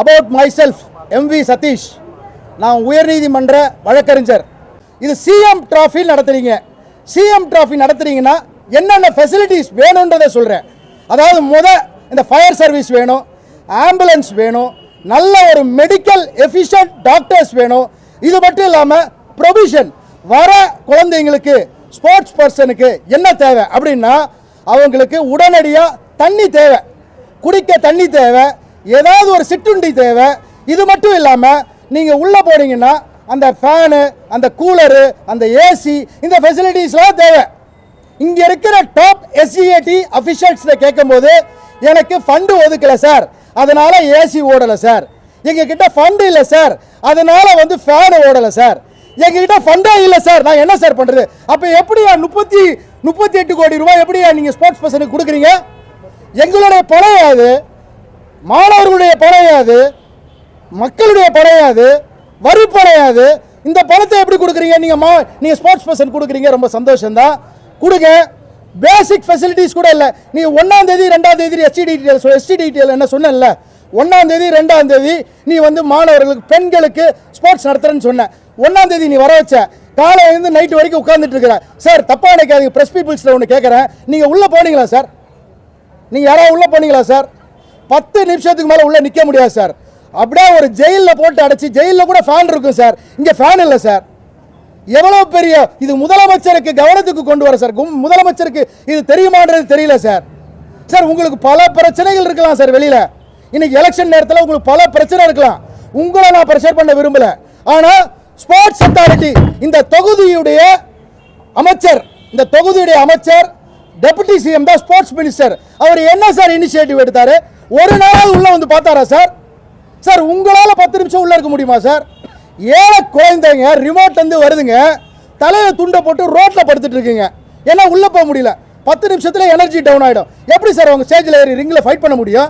About myself M V Satish நான் உயர்நீதிமன்ற வழக்கறிஞர். இது சிஎம் டிராஃபி நடத்துறீங்க. சிஎம் டிராஃபி நடத்துறீங்கன்னா என்னென்ன ஃபெசிலிட்டிஸ் வேணுன்றதை சொல்கிறேன் அதாவது முத இந்த ஃபயர் சர்வீஸ் வேணும் ஆம்புலன்ஸ் வேணும் நல்ல ஒரு மெடிக்கல் எஃபிஷியன்ட் டாக்டர்ஸ் வேணும். இது மட்டும் இல்லாமல் ப்ரொவிஷன் வர குழந்தைங்களுக்கு ஸ்போர்ட்ஸ் பர்சனுக்கு என்ன தேவை அப்படின்னா அவங்களுக்கு உடனடியாக தண்ணி தேவை. குடிக்க தண்ணி தேவை. ஏதாவது ஒரு சிற்றுண்டி தேவை. இது மட்டும் இல்லாமல் நீங்கள் உள்ளே போனீங்கன்னா அந்த ஃபேனு அந்த கூலரு அந்த ஏசி இந்த ஃபெசிலிட்டிஸ்லாம் தேவை. இங்கே இருக்கிற டாப் எஸ்சிஏடி அஃபிஷியல்ஸில் கேட்கும்போது எனக்கு ஃபண்டு ஒதுக்கலை சார் அதனால் ஏசி ஓடலை சார் எங்ககிட்ட ஃபண்டு இல்லை சார் அதனால் வந்து ஃபேனு ஓடலை சார் எங்ககிட்ட ஃபண்டே இல்லை சார் நான் என்ன சார் பண்ணுறது அப்போ எப்படியா முப்பத்தி முப்பத்தி எட்டு கோடி ரூபாய் எப்படியா நீங்கள் ஸ்போர்ட்ஸ் பர்சனுக்கு கொடுக்குறீங்க? எங்களுடைய பழைய அது. மாணவர்களுடைய படையாது மக்களுடைய படையாது வரி படையாது இந்த பணத்தை எப்படி கொடுக்குறீங்க? நீங்கள் மா நீங்கள் ஸ்போர்ட்ஸ் பர்சன் கொடுக்குறீங்க ரொம்ப சந்தோஷம்தான். கொடுங்க. பேசிக் ஃபெசிலிட்டிஸ் கூட இல்லை. நீ ஒன்றாம் தேதி ரெண்டாம் தேதி எஸ்டி டீட்டெயில் எஸ்டி டீட்டெயில் என்ன சொன்னேன்ல? ஒன்றாம் தேதி ரெண்டாம் தேதி நீ வந்து மாணவர்களுக்கு பெண்களுக்கு ஸ்போர்ட்ஸ் நடத்துறேன்னு சொன்ன. ஒன்றாம் தேதி நீ வர வச்ச. காலையிலேருந்து நைட்டு வரைக்கும் உட்காந்துட்டு இருக்கிற. சார் தப்பாக நினைக்காதீங்க. ப்ரெஸ் பீப்புள்ஸில் ஒன்று கேட்குறேன் நீங்கள் உள்ளே போனீங்களா சார் நீங்கள் யாராவது உள்ளே போனீங்களா சார் பத்து நிமிஷத்துக்கு மேலே உள்ளே நிற்க முடியாது சார். அப்படியே ஒரு ஜெயிலில் போட்டு அடைச்சி ஜெயிலில் கூட ஃபேன் இருக்கும் சார். இங்கே ஃபேன் இல்லை சார். எவ்வளோ பெரிய இது முதலமைச்சருக்கு கவனத்துக்கு கொண்டு வர சார். முதலமைச்சருக்கு இது தெரியுமான்றது தெரியல சார். சார் உங்களுக்கு பல பிரச்சனைகள் இருக்கலாம் சார் வெளியில். இன்னைக்கு எலெக்ஷன் நேரத்தில் உங்களுக்கு பல பிரச்சனை இருக்கலாம். உங்களை நான் ப்ரெஷர் பண்ண விரும்பல. ஆனால் ஸ்போர்ட்ஸ் அத்தாரிட்டி இந்த தொகுதியுடைய அமைச்சர் இந்த தொகுதியுடைய அமைச்சர் டெபுட்டி சிஎம் தான் ஸ்போர்ட்ஸ் மினிஸ்டர் அவர் என்ன சார் இனிஷியேட்டிவ் எடுத்தாரு? ஒரு நாளாவது உள்ள வந்து பார்த்தாரா சார்? சார் உங்களால பத்து நிமிஷம் உள்ள இருக்க முடியுமா சார்? ஏழை குழந்தைங்க ரிமோட் வந்து வருதுங்க. தலையில துண்டை போட்டு ரோட்ல படுத்துட்டு இருக்கீங்க. ஏன்னா உள்ள போக முடியல. பத்து நிமிஷத்துல எனர்ஜி டவுன் ஆயிடும். எப்படி சார் அவங்க ஸ்டேஜில் ஏறி ரிங்கில் ஃபைட் பண்ண முடியும்?